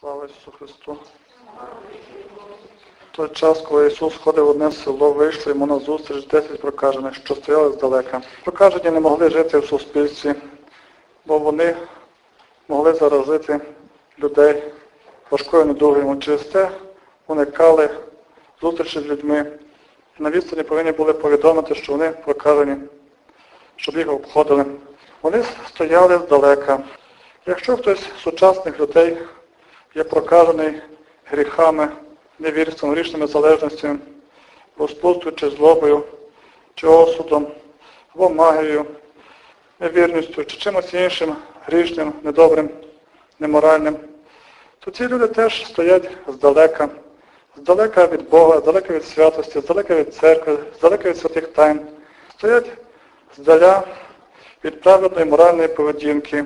Слава Ісусу Христу. В той час, коли Ісус ходив в одне село, вийшли йому на зустріч 10 прокажених, що стояли здалека. Прокажені не могли жити в суспільстві, бо вони могли заразити людей важкою недугою. Через те уникали зустрічі з людьми. На відстані повинні були повідомити, що вони прокажені, щоб їх обходили. Вони стояли здалека. Якщо хтось з сучасних людей є прокажений гріхами, невірством, грішними залежностями, розпустою чи злобою, чи осудом, або магією, невірністю, чи чимось іншим грішним, недобрим, неморальним, то ці люди теж стоять здалека, здалека від Бога, здалека від святості, здалека від церкви, здалека від святих тайн, стоять здаля від праведної моральної поведінки.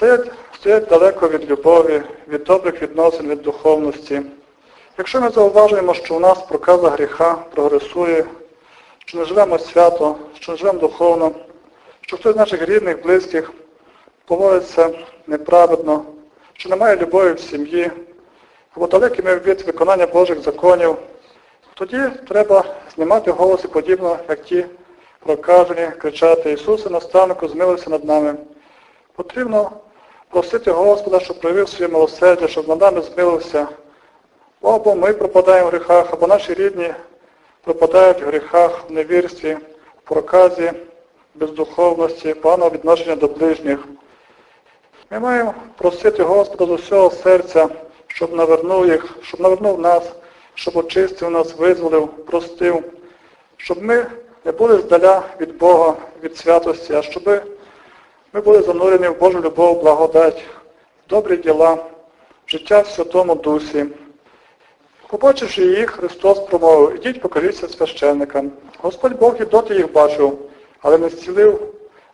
Стоять, стоять далеко від любові, від добрих відносин, від духовності. Якщо ми зауважуємо, що у нас проказа гріха прогресує, що не живемо свято, що не живемо духовно, що хтось з наших рідних, близьких поводиться неправедно, що немає любові в сім'ї, або далекі ми від виконання Божих законів, тоді треба знімати голос і подібно, як ті прокажені, кричати Ісусе, наставнику, змилився над нами. Потрібно просити Господа, щоб проявив своє милосердя, щоб над нами змилився. Бо Або ми пропадаємо в гріхах, або наші рідні пропадають в гріхах, в невірстві, в проказі, бездуховності, поганого відношення до ближніх. Ми маємо просити Господа з усього серця, щоб навернув їх, щоб навернув нас, щоб очистив нас, визволив, простив, щоб ми не були здаля від Бога, від святості, а щоб ми були занурені в Божу любов, благодать, добрі діла, життя в Святому Дусі. Побачивши їх, Христос промовив, ідіть покажіться священникам. Господь Бог і доти їх бачив, але не зцілив.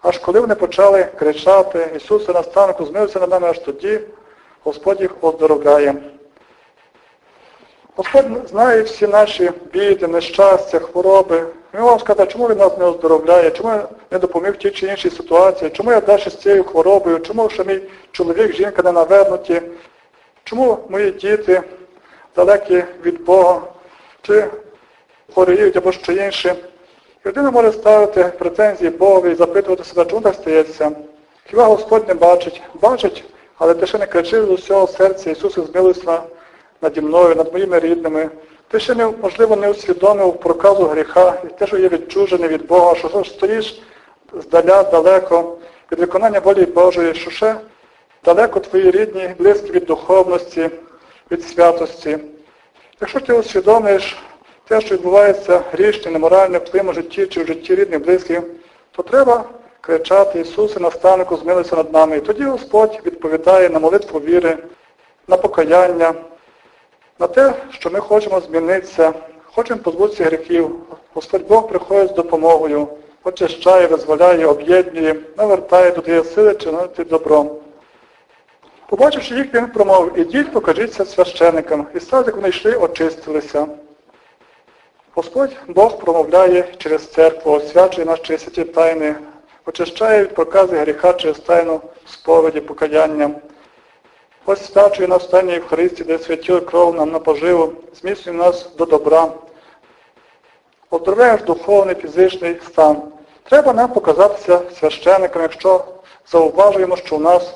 Аж коли вони почали кричати, Ісусе наставнику змився над нами, аж тоді Господь їх оздоровляє. Господь знає всі наші біди, нещастя, хвороби. Він вам сказати, чому він нас не оздоровляє, чому я не допоміг в тій чи іншій ситуації, чому я далі з цією хворобою, чому що мій чоловік, жінка не навернуті, чому мої діти далекі від Бога, чи хворіють або що інше. І людина може ставити претензії Богу і запитувати себе, чому так стається. Хіба Господь не бачить? Бачить, але ти ще не кричиш з усього серця, Ісусе змилився наді мною, над моїми рідними. Ти ще, можливо, не усвідомив проказу гріха і те, що є відчужений від Бога, що стоїш здаля, далеко від виконання волі Божої, що ще далеко твої рідні, близькі від духовності, від святості. Якщо ти усвідомиш те, що відбувається грішне, неморальне в твоєму житті чи в житті рідних, близьких, то треба кричати Ісусе, наставнику, змилися над нами. І тоді Господь відповідає на молитву віри, на покаяння, на те, що ми хочемо змінитися, хочемо позбутися гріхів. Господь Бог приходить з допомогою, очищає, визволяє, об'єднує, навертає, додає сили чинити добром. Побачивши їх, він промовив, ідіть, покажіться священикам. І став, як вони йшли, очистилися. Господь Бог промовляє через церкву, освячує нас через святі тайни, очищає від прокази гріха через тайну сповіді, покаяння. Освячує нас в тайній Євхаристі, де святює кров нам на поживу, зміцнює нас до добра. Оздоровляєш духовний, фізичний стан. Треба нам показатися священникам, якщо зауважуємо, що у нас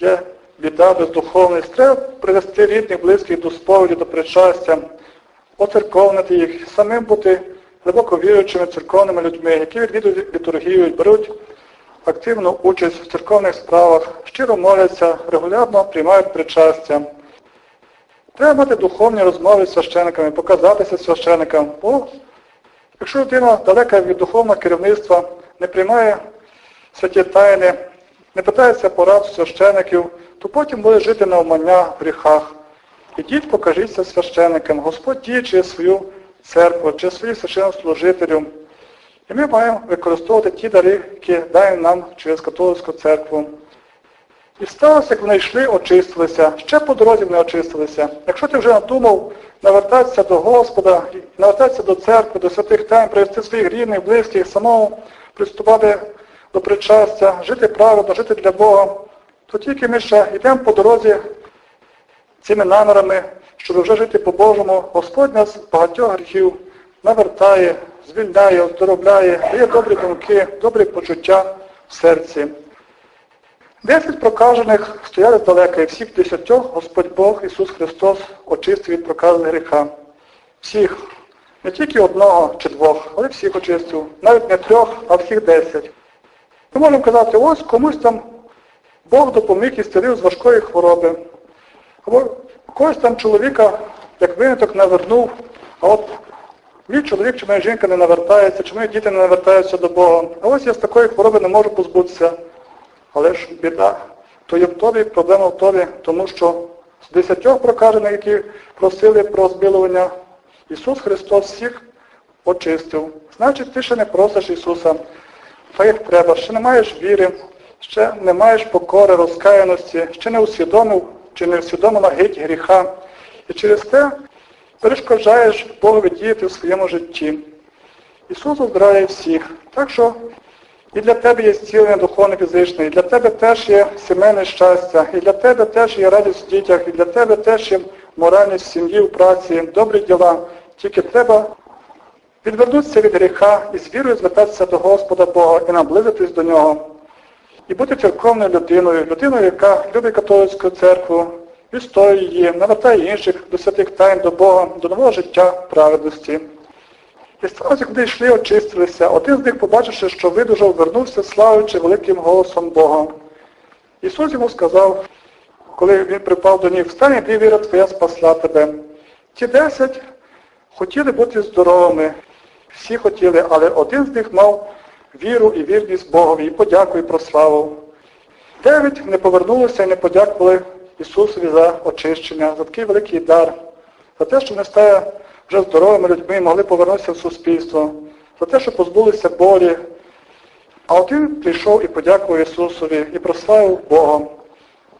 є біда, бездуховність. Треба привести рідних, близьких до сповіді, до причастя, оцерковнити їх, самим бути глибоко віруючими церковними людьми, які відвідують літургію, беруть активну участь в церковних справах, щиро моляться, регулярно приймають причастя. Треба мати духовні розмови з священиками, показатися священикам. Бо якщо людина далека від духовного керівництва, не приймає святі тайни, не питається порад священиків, то потім буде жити на умання в гріхах. Ідіть, покажіться священикам. Господь діє через свою церкву, через своїх священнослужителів. І ми маємо використовувати ті дари, які дає нам через католицьку церкву. І сталося, як вони йшли, очистилися. Ще по дорозі вони очистилися. Якщо ти вже надумав навертатися до Господа, навертатися до церкви, до святих тайн, привести своїх рідних, близьких, самому приступати до причастя, жити праведно, жити для Бога, то тільки ми ще йдемо по дорозі цими намірами, щоб вже жити по-божому, Господь нас багатьох гріхів навертає, звільняє, оздоровляє, дає добрі думки, добрі почуття в серці. Десять прокажених стояли здалека, і всіх десятьох Господь Бог Ісус Христос очистив від проказаних гріха. Всіх, не тільки одного чи двох, але всіх очистив. Навіть не трьох, а всіх десять. Ми можемо казати, ось комусь там Бог допоміг і стелив з важкої хвороби. Або когось там чоловіка, як виняток, навернув, а от мій чоловік чи моя жінка не навертається, чи мої діти не навертаються до Бога. А ось я з такої хвороби не можу позбутися. Але ж біда, то є в тобі, проблема в тобі, тому що з десятьох прокажених, які просили про змилування, Ісус Христос всіх очистив. Значить, ти ще не просиш Ісуса, так як треба, ще не маєш віри, ще не маєш покори, розкаяності, ще не усвідомив чи не усвідомила геть гріха. І через те перешкоджаєш Богові діяти в своєму житті. Ісус оздоровляє всіх. Так що і для тебе є зцілення духовне фізичне, і для тебе теж є сімейне щастя, і для тебе теж є радість в дітях, і для тебе теж є моральність в сім'ї, в праці, добрі діла. Тільки треба відвернутися від гріха і з вірою звертатися до Господа Бога і наблизитись до Нього. І бути церковною людиною, людиною, яка любить католицьку церкву, відстоює її, навертає інших до святих тайн до Бога, до нового життя праведності. І сталося, коли йшли, очистилися, один з них, побачивши, що видужав, вернувся, славичи великим голосом Бога. Ісус йому сказав, коли він припав до них, встань, іди, віра твоя спасла тебе. Ті десять хотіли бути здоровими, всі хотіли, але один з них мав віру і вірність Богові, і подяку, і прославив. Дев'ять не повернулися і не подякували Ісусові за очищення, за такий великий дар, за те, що вони стали вже здоровими людьми могли повернутися в суспільство, за те, що позбулися болі. А один прийшов і подякував Ісусові і прославив Бога.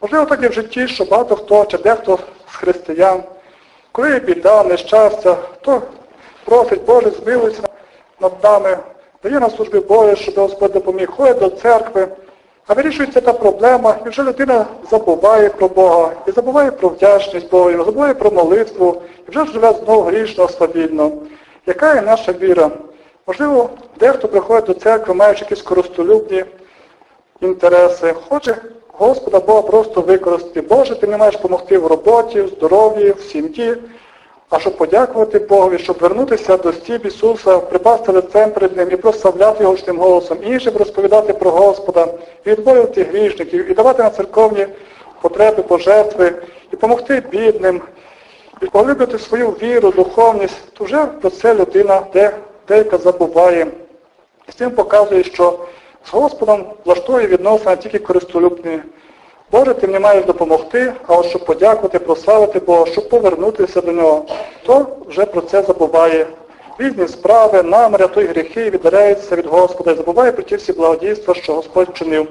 Можливо, так і в житті, що багато хто, чи дехто з християн, коли є біда, нещастя, то просить Боже, змилуйся над нами, дає на службі Божій, щоб Господь допоміг, ходить до церкви, а вирішується та проблема, і вже людина забуває про Бога, і забуває про вдячність Богу, і забуває про молитву, і вже живе знову грішно, свавільно. Яка є наша віра? Можливо, дехто приходить до церкви, маючи якісь користолюбні інтереси, хоче Господа Бога просто використати. Боже, ти мені маєш допомогти в роботі, в здоров'ї, в сім'ї, а щоб подякувати Богові, щоб вернутися до стіб Ісуса, припасти лицем перед Ним і прославляти Його гучним голосом, іншим розповідати про Господа, відвоювати грішників, і давати на церковні потреби, пожертви, і допомогти бідним, і поглибити свою віру, духовність, то вже про це людина де, деяка забуває. І з цим показує, що з Господом влаштує відносини тільки користолюбні. Боже, ти мені маєш допомогти, а от щоб подякувати, прославити Бога, щоб повернутися до нього, то вже про це забуває. Різні справи, наміри, той гріхи віддаляються від Господа і забуває про ті всі благодійства, що Господь вчинив.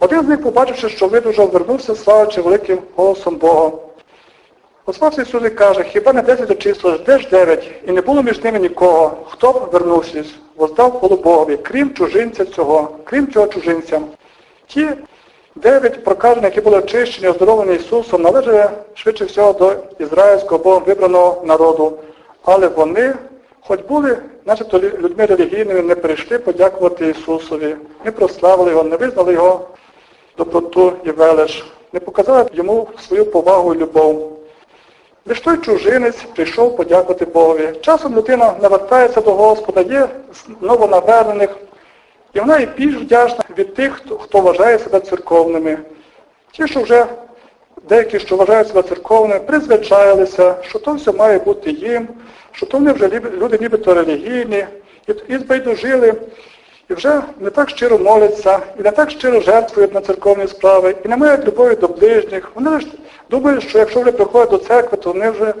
Один з них, побачивши, що видужав, вернувся, славичи великим голосом Бога. Господь Ісус каже, хіба не десять очистилось, де ж дев'ять, і не було між ними нікого, хто б вернувся, воздав хвалу Богові, крім чужинця цього, крім цього чужинця. Ті дев'ять прокажених, які були очищені, оздоровлені Ісусом, належали швидше всього до ізраїльського Богом вибраного народу. Але вони, хоч були начебто людьми релігійними, не прийшли подякувати Ісусові, не прославили Його, не визнали Його доброту і велич, не показали йому свою повагу і любов. Лиш той чужинець прийшов подякувати Богові. Часом людина навертається до Господа, є новонавернених, і вона і більш вдячна від тих, хто, хто вважає себе церковними. Ті, що вже деякі, що вважають себе церковними, призвичаїлися, що то все має бути їм, що то вони вже люди нібито релігійні, і, збайдужили, і вже не так щиро моляться, і не так щиро жертвують на церковні справи, і не мають любові до ближніх. Вони ж думають, що якщо вони приходять до церкви, то вони вже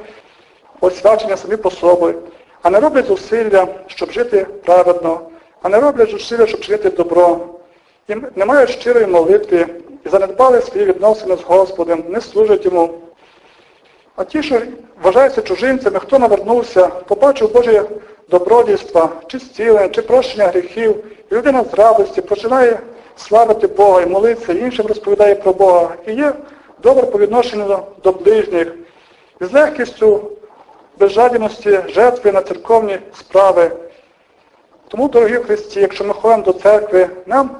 освячені самі по собі, а не роблять зусилля, щоб жити праведно, а не роблять зусилля, щоб чинити добро. І не мають щирої молитви, і занедбали свої відносини з Господом, не служать йому. А ті, що вважаються чужинцями, хто навернувся, побачив Боже добродійства, чи зцілення, чи прощення гріхів, і людина з радості починає славити Бога і молитися, і іншим розповідає про Бога. І є добре по відношенню до- до ближніх, і з легкістю, без жадібності жертви на церковні справи. Тому, дорогі Христі, якщо ми ходимо до церкви, нам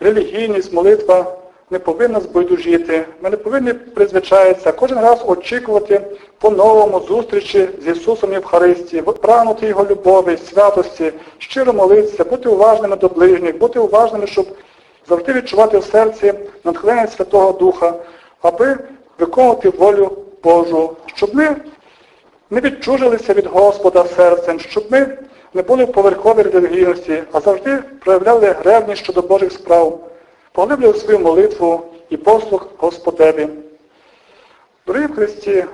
релігійність, молитва не повинна збайдужити. Ми не повинні призвичаїтися, кожен раз очікувати по-новому зустрічі з Ісусом Євхаристії, прагнути Його любові, святості, щиро молитися, бути уважними до ближніх, бути уважними, щоб завжди відчувати в серці натхнення Святого Духа, аби виконувати волю Божу, щоб ми не відчужилися від Господа серцем, щоб ми не були в поверховій релігійності, а завжди проявляли ревність щодо Божих справ, поглиблювали свою молитву і послуг Господеві. Дорогі Христі,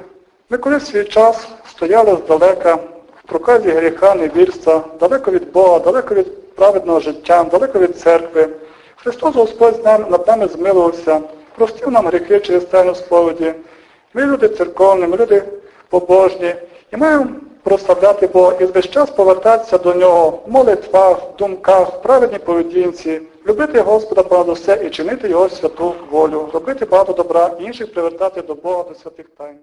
ми колись свій час стояли здалека, в проказі гріха, невірства, далеко від Бога, далеко від праведного життя, далеко від церкви. Христос Господь над нами змилувався, простив нам гріхи через тайну сповіді. Ми люди церковні, ми люди побожні і маємо прославляти Бога і весь час повертатися до Нього в молитвах, думках, в праведній поведінці, любити Господа понад усе і чинити Його святу волю, робити багато добра, інших привертати до Бога, до святих тайн.